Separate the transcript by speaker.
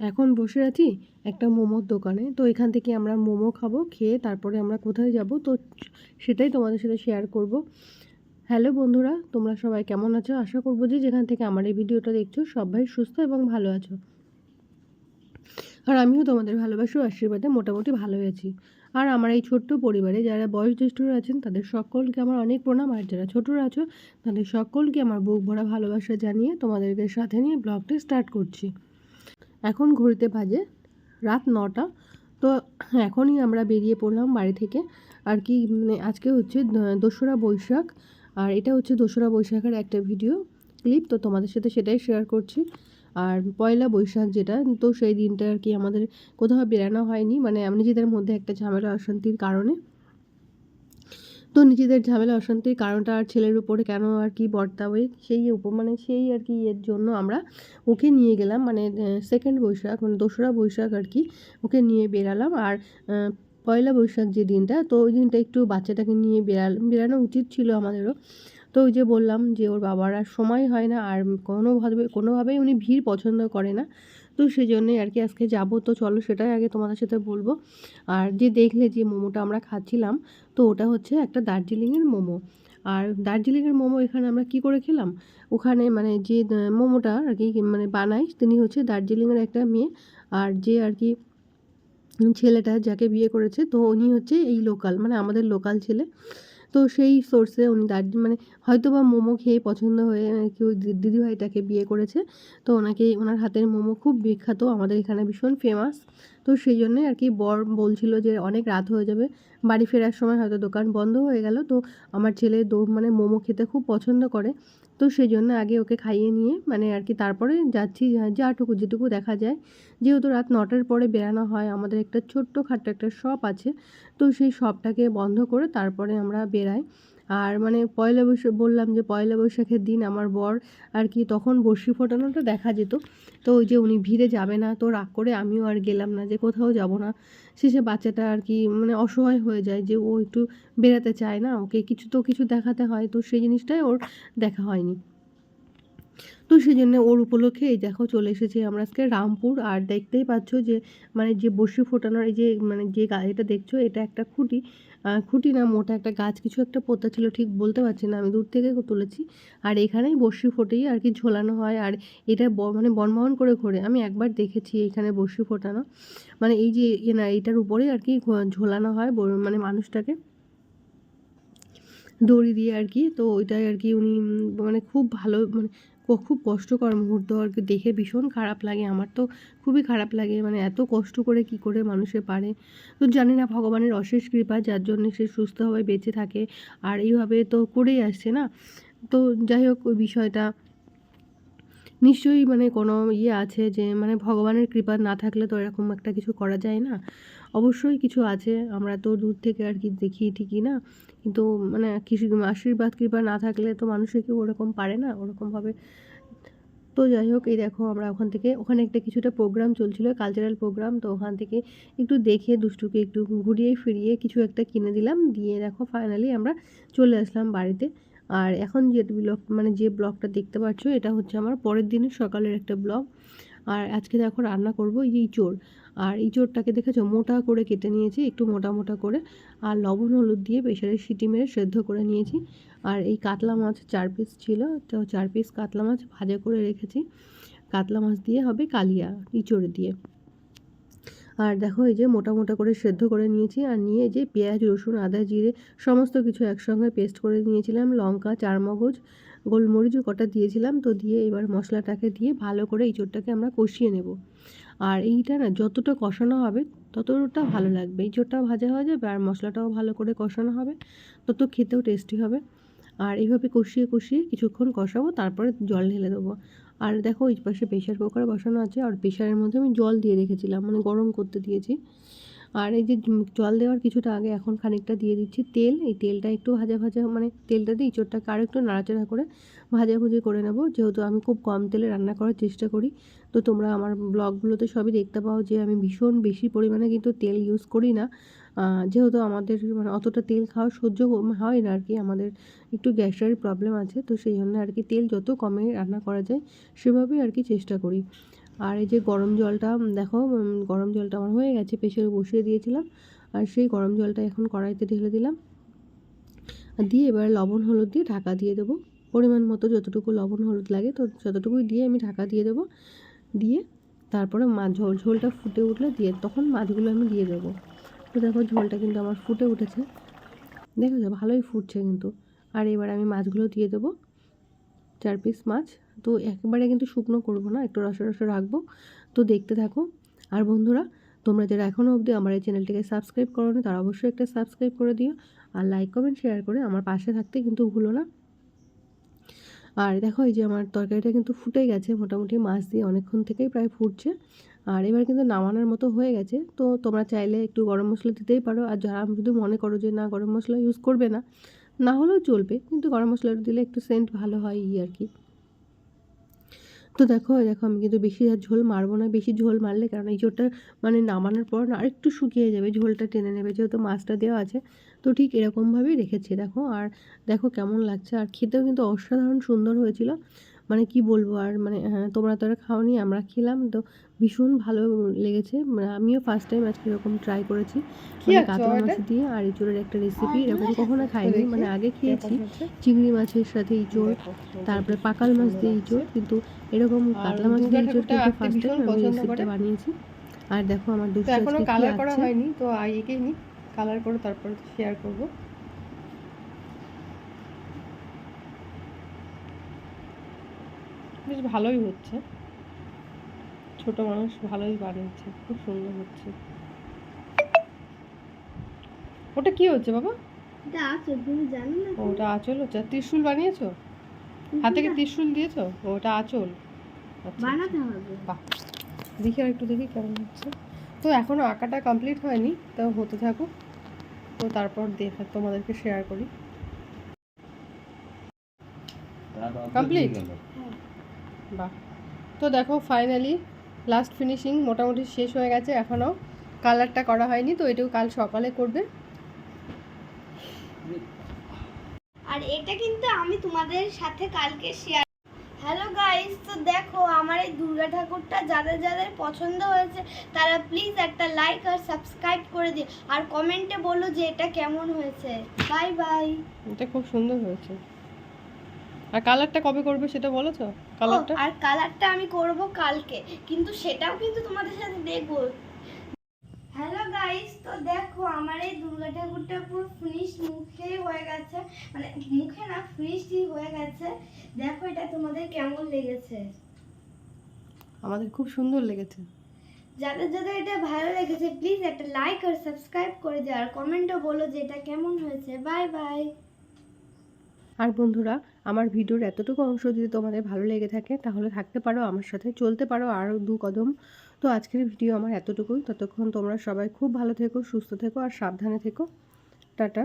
Speaker 1: এখন বসে আছি একটা মোমোর দোকানে। তো এখান থেকে আমরা মোমো খাব, খেয়ে তারপরে আমরা কোথায় যাব, তো সেটাই তোমাদের সাথে শেয়ার করব। হ্যালো বন্ধুরা, তোমরা সবাই কেমন আছো? আশা করব যে যেখান থেকে আমার এই ভিডিওটা দেখছ, সবাই সুস্থ এবং ভালো আছো। আর আমিও তোমাদের ভালোবাসা আশীর্বাদে মোটামুটি ভালোই আছি। আর আমার এই ছোট্ট পরিবারে যারা বয়োজ্যেষ্ঠরা আছেন, তাদের সকলকে আমার অনেক প্রণাম। আর যারা ছোটরা আছো, তাদের সকলকে আমার বুক ভরা ভালোবাসা জানিয়ে তোমাদেরকে সাথে নিয়ে ব্লগটা স্টার্ট করছি। এখন ঘড়িতে বাজে রাত নটা। তো এখনই আমরা বেরিয়ে পড়লাম বাড়ি থেকে। আর কি মানে আজকে হচ্ছে দোসরা বৈশাখ। আর এটা হচ্ছে দোসরা বৈশাখের একটা ভিডিও ক্লিপ। তো তোমাদের সাথে সেটাই শেয়ার করছি। আর পয়লা বৈশাখ যেটা, তো সেই দিনটা আর কি আমাদের কোথাও বেরানো হয়নি। মানে আমি নিজেদের মধ্যে একটা ঝামেলা, অশান্তির কারণে। তো নিজেদের ঝামেলা অশান্তির কারণটা আর ছেলের উপরে কেন আর কি বর্তাবে, সেই উপ মানে সেই আর কি ইয়ের জন্য আমরা ওকে নিয়ে গেলাম মানে সেকেন্ড বৈশাখ মানে দোসরা বৈশাখ আর কি ওকে নিয়ে বেরালাম। আর পয়লা বৈশাখ যে দিনটা, তো ওই দিনটা একটু বাচ্চাটাকে নিয়ে বেড়াল বেরানো উচিত ছিল আমাদেরও। তো ওই যে বললাম যে ওর বাবার আর সময় হয় না, আর কোনোভাবে, কোনোভাবেই উনি ভিড় পছন্দ করে না। তো সেই জন্যই আর কি আজকে যাব। তো চলো সেটাই আগে তোমাদের সাথে বলব। আর যে দেখলে যে মোমোটা আমরা খাচ্ছিলাম, তো ওটা হচ্ছে একটা দার্জিলিংয়ের মোমো। আর দার্জিলিংয়ের মোমো এখানে আমরা কি করে খেলাম? ওখানে মানে যে মোমোটা আর কি মানে বানাই তিনি হচ্ছে দার্জিলিংয়ের একটা মেয়ে। আর যে আর কি ছেলেটা যাকে বিয়ে করেছে, তো উনি হচ্ছে এই লোকাল মানে আমাদের লোকাল ছেলে। তো সেই সোর্সে উনি দার্জিলিং মানে হয়তো বা মোমো খেয়ে পছন্দ হয়ে কি ওই দিদিভাইটাকে বিয়ে করেছে। তো ওনাকে, ওনার হাতের মোমো খুব বিখ্যাত, আমাদের এখানে ভীষণ ফেমাস তো সেই জন্যে আর কি বর বলছিল যে অনেক রাত হয়ে যাবে, বাড়ি ফেরার সময় হয়তো দোকান বন্ধ হয়ে গেল। তো আমার ছেলে দো মানে মোমো খেতে খুব পছন্দ করে। তো সেই জন্য আগে ওকে খাইয়ে নিয়ে মানে আর কি তারপরে যাচ্ছি যাটুকু যেটুকু দেখা যায়। যেহেতু রাত নটার পরে বেরানো হয়, আমাদের একটা ছোট্ট খাট্ট একটা শপ আছে। তো সেই শপটাকে বন্ধ করে তারপরে আমরা বেরাই আর মানে পয়লা বৈশাখ, বললাম যে পয়লা বৈশাখের দিন আমার বর আর কি তখন বর্ষি ফোটানোটা দেখা যেত। তো ওই যে উনি ভিড়ে যাবে না, তো রাগ করে আমিও আর গেলাম না যে কোথাও যাব না। শেষে বাচ্চাটা আর কি মানে অসহায় হয়ে যায় যে ও একটু বেড়াতে চায় না, ওকে কিছু তো কিছু দেখাতে হয়, তো সেই জিনিসটাই ওর দেখা হয়নি। তো সেই জন্য ওর উপলক্ষে এই দেখো চলে এসেছি আমরা আজকে রামপুর। আর দেখতেই পাচ্ছ যে মানে যে বসি ফোটানোর এই যে মানে যে এটা দেখছ, এটা একটা খুঁটি। খুঁটি না, মোটা একটা গাছ, কিছু একটা পোতা ছিল, ঠিক বলতে পারছি না, আমি দূর থেকে তুলেছি। আর এখানেই বসি ফোটেই আর কি ঝোলানো হয়। আর এটা মানে বনবহন করে ঘোরে। আমি একবার দেখেছি এখানে বসি ফোটানো। মানে এই যে না, এইটার উপরেই আর কি ঝোলানো হয় মানে মানুষটাকে। দড়ি দিয়ে আর কি। তো ওইটাই আর কি উনি মানে খুব ভালো মানে খুব কষ্টকর মুহূর্ত, আর কি দেখে ভীষণ খারাপ লাগে। আমার তো খুবই খারাপ লাগে মানে এত কষ্ট করে কি করে মানুষে পারে। তো জানি না, ভগবানের অশেষ কৃপা, যার জন্য সে সুস্থভাবে বেঁচে থাকে, আর এইভাবে তো করেই আসছে না? তো যাই হোক, ওই বিষয়টা নিশ্চয়ই মানে কোনো ইয়ে আছে যে মানে ভগবানের কৃপা না থাকলে তো এরকম একটা কিছু করা যায় না। অবশ্যই কিছু আছে। আমরা তো দূর থেকে আর কি দেখি ঠিকই না। কিন্তু মানে কিছু আশীর্বাদ, কৃপা না থাকলে তো মানুষে কেউ ওরকম পারে না, ওরকমভাবে। তো যাই হোক, এই দেখো আমরা ওখান থেকে, ওখানে একটা কিছুটা প্রোগ্রাম চলছিল কালচারাল প্রোগ্রাম তো ওখান থেকে একটু দেখে দুষ্টুকে একটু ঘুরিয়ে ফিরিয়ে কিছু একটা কিনে দিলাম। দিয়ে দেখো ফাইনালি আমরা চলে আসলাম বাড়িতে। আর এখন যে ব্লগ মানে যে ব্লগটা দেখতে পাচ্ছ, এটা হচ্ছে আমার পরের দিনের সকালের একটা ব্লগ আর আজকে দেখো রান্না করব এই চোর আর এই চোরটাকে দেখেছ? মোটা করে কেটে নিয়েছি, একটু মোটা মোটা করে। আর লবণ হলুদ দিয়ে প্রেশারে সিটি মেরে সেদ্ধ করে নিয়েছি। আর এই কাতলা মাছ চার পিস ছিল, তো চার পিস কাতলা মাছ ভাজা করে রেখেছি। কাতলা মাছ দিয়ে হবে কালিয়া, ইঁচড় দিয়ে। আর দেখো এই যে মোটা মোটা করে সেদ্ধ করে নিয়েছি। আর নিয়ে যে পেঁয়াজ, রসুন, আদা, জিরে সমস্ত কিছু একসঙ্গে পেস্ট করে নিয়েছিলাম। লঙ্কা, চারমগজ গোলমরিচও কটা দিয়েছিলাম, তো দিয়ে এবার মশলাটাকে দিয়ে ভালো করে ইঁচড়টাকে আমরা কষিয়ে নেব। আর এইটা না যতটা কষানো হবে ততটা ভালো লাগবে। ইঁচড়টা ভাজা হয়ে যাবে আর মশলাটাও ভালো করে কষানো হবে, তত খেতেও টেস্টি হবে। আর এইভাবে কষিয়ে কষিয়ে কিছুক্ষণ কষাবো, তারপরে জল ঢেলে দেবো। আর দেখো ওই পাশে প্রেশার কুকার বসানো আছে, আর প্রেশারের মধ্যে আমি জল দিয়ে রেখেছিলাম মানে গরম করতে দিয়েছি। আর এই যে জল দেওয়ার কিছুটা আগে এখন খানিকটা দিয়ে দিচ্ছি তেল। এই তেলটা একটু ভাজা ভাজা মানে তেলটা দিয়ে ইঁচড়টাকে আরও একটু নাড়াচাড়া করে ভাজাভুজি করে নেব। যেহেতু আমি খুব কম তেলে রান্না করার চেষ্টা করি, তো তোমরা আমার ব্লগগুলোতে সবই দেখতে পাও যে আমি ভীষণ বেশি পরিমাণে কিন্তু তেল ইউজ করি না। যেহেতু আমাদের মানে অতটা তেল খাওয়া সহ্য হয় না আর কি আমাদের একটু গ্যাসের প্রবলেম আছে, তো সেই জন্য আর কি তেল যত কমে রান্না করা যায়, সেভাবেই আর কি চেষ্টা করি। আর এই যে গরম জলটা দেখো গরম জলটা আমার হয়ে গেছে, প্রেশারে বসিয়ে দিয়েছিলাম। আর সেই গরম জলটা এখন কড়াইতে ঢেলে দিলাম। আর দিয়ে এবার লবণ, হলুদ দিয়ে ঢাকা দিয়ে দেবো। পরিমাণ মতো যতটুকু লবণ, হলুদ লাগে, তো যতটুকুই দিয়ে আমি ঢাকা দিয়ে দেবো। দিয়ে তারপরে মাছ ঝোল, ঝোলটা ফুটে উঠলে দিয়ে, তখন মাছগুলো আমি দিয়ে দেবো। তো দেখো, ঝোলটা কিন্তু আমার ফুটে উঠেছে। দেখেছ? ভালোই ফুটছে কিন্তু। আর এবার আমি মাছগুলো দিয়ে দেবো। চার পিস মাছ। তো একেবারে কিন্তু শুকনো করব না, একটু রসে রসে রাখব। তো দেখতে থাকো। আর বন্ধুরা, তোমরা যারা এখনও অবধি আমার এই চ্যানেলটিকে সাবস্ক্রাইব করো না তারা অবশ্যই একটা সাবস্ক্রাইব করে দিও। আর লাইক কমেন্ট শেয়ার করে আমার পাশে থাকতে কিন্তু ভুলো না। আর দেখো, এই যে আমার তরকারিটা কিন্তু ফুটে গেছে। মোটামুটি মাছ দিয়ে অনেকক্ষণ থেকেই প্রায় ফুটছে। আর এবার কিন্তু নামানোর মতো হয়ে গেছে। তো তোমরা চাইলে একটু গরম মশলা দিতেই পারো। আর যারা যদি মনে করো যে, না, গরম মশলা ইউজ করবে না না হলেও চলবে, কিন্তু গরম মশলাটা দিলে একটু সেন্ট ভালো হয় ই আর কি। তো দেখো দেখো আমি কিন্তু বেশি আর ঝোল মারবো না, বেশি ঝোল মারলে কারণ এই ঝোলটা মানে নামানোর পর না আরেকটু শুকিয়ে যাবে, ঝোলটা টেনে নেবে, যেহেতু মাছটা দেওয়া আছে। তো ঠিক এরকমভাবেই রেখেছি, দেখো। আর দেখো কেমন লাগছে, আর খেতেও কিন্তু অসাধারণ সুন্দর হয়েছিল। মানে কি বলব আর মানে হ্যাঁ, তোমরা তো আর খাওনি আমরা খেলাম তো ভীষণ ভালো লেগেছে। মানে আমিও ফার্স্ট টাইম আজকে এরকম ট্রাই করেছি। মানে কাতলা মাছ দিয়ে আর ইঁচড়ের একটা রেসিপি এরকম কখনো খাইনি মানে আগে খেয়েছি চিংড়ি মাছের সাথে ইঁচড় তারপরে পাকাল মাছ দিয়ে ইঁচড় কিন্তু এরকম কাতলা মাছ দিয়ে ইঁচড় কিন্তু ফার্স্ট টাইম আমি রেসিপিটা বানিয়েছি। আর দেখো আমার এখনও কি
Speaker 2: কালার করা হয়নি তো নি। কালার করে তারপর শেয়ার করব। বেশ ভালোই হচ্ছে। ছোট মানুষ ভালোই বানিয়েছে খুব সুন্দর হচ্ছে। ওটা কি হচ্ছে বাবা?
Speaker 3: এটা আছে তুমি জানো না
Speaker 2: ওটা আঁচল হচ্ছে। আর ত্রিশূল বানিয়েছো? হাতে কি ত্রিশূল দিয়েছ? ওটা আঁচল। আচ্ছা,
Speaker 3: বানাতে হবে।
Speaker 2: বাহ। দেখি আর একটু দেখি কেমন হচ্ছে। তো এখনও আঁকাটা কমপ্লিট হয়নি তো হতে থাকুক। তো তারপর দেখা তোমাদেরকে শেয়ার করি। কমপ্লিট? বাহ। তো দেখো ফাইনালি লাস্ট ফিনিশিং মোটামুটি শেষ হয়ে গেছে এখনও। কালারটা করা হয়নি তো এটাও কাল সকালে করবে।
Speaker 3: আর এটা কিন্তু আমি তোমাদের সাথে কালকে শেয়ার হ্যালো গাইস তো দেখো আমার এই দুর্গা ঠাকুরটা যাদের যাদের পছন্দ হয়েছে তারা প্লিজ একটা লাইক আর সাবস্ক্রাইব করে দিও। আর কমেন্টে বলো যে এটা কেমন হয়েছে। বাই বাই
Speaker 2: এটা খুব সুন্দর হয়েছে। আর কালারটা কবে করবে সেটা বলেছ? কালারটা
Speaker 3: আর কালারটা আমি করব কালকে কিন্তু সেটাও কিন্তু তোমাদের সাথে দেখব। হ্যালো গাইস তো দেখো আমার এই দুর্গা ঠাকুরটা পুরো ফিনিশ মুখে হয়ে গেছে। মানে মুখে না ফিনিশই হয়ে গেছে। দেখো এটা তোমাদের কেমন লেগেছে?
Speaker 2: আমাদের খুব সুন্দর লেগেছে।
Speaker 3: যাদের যাদের এটা ভালো লেগেছে প্লিজ একটা লাইক আর সাবস্ক্রাইব করে দিও। আর কমেন্টও বলো যে এটা কেমন হয়েছে। বাই বাই
Speaker 1: আর বন্ধুরা আমার ভিডিওর এতটুকু অংশ যদি তোমাদের ভালো লেগে থাকে, তাহলে থাকতে পারো, আমার সাথে চলতে পারো আরও দু কদম। তো আজকের ভিডিও আমার এতটুকুই। ততক্ষণ তোমরা সবাই খুব ভালো থেকো, সুস্থ থেকো আর সাবধানে থেকো। টাটা।